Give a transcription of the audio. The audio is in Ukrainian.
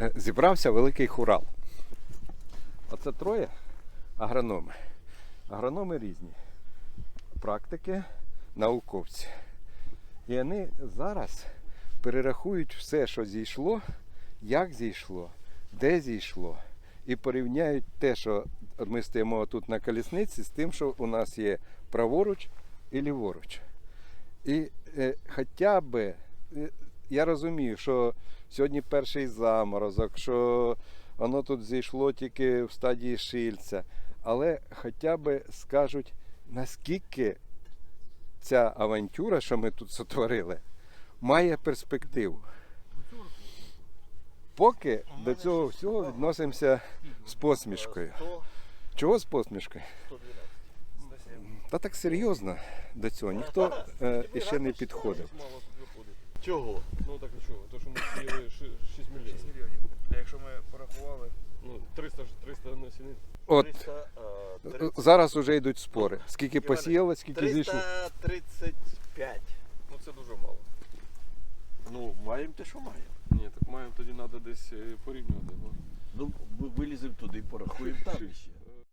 е, зібрався великий хурал. Оце троє агрономи. Агрономи різні. Практики, науковці. І вони зараз перерахують все, що зійшло, як зійшло, де зійшло, і порівняють те, що ми стоїмо тут на колісниці, з тим, що у нас є праворуч і ліворуч. І е, хоча б, е, я розумію, що сьогодні перший заморозок, що воно тут зійшло тільки в стадії шильця, але хоча б скажуть, наскільки ця авантюра, що ми тут сотворили, має перспективу. Поки до цього всього відносимося з посмішкою. Чого з посмішкою? Та так серйозно до цього ніхто е, іще не підходив. Чого? Ну так і чого? То, що ми сіяли 6 мільйонів. 6 мільйонів. А якщо ми порахували, Ну, 300 ж 300 насінин. От 300, а, е, 30, зараз вже йдуть спори. Скільки посіяло, скільки зійшло. 335. Ну це дуже мало. Ну, маємо те, що маємо. Ні, так маємо тоді треба десь е, порівнювати. бо Ну, ми виліземо туди, порахуємо там ще.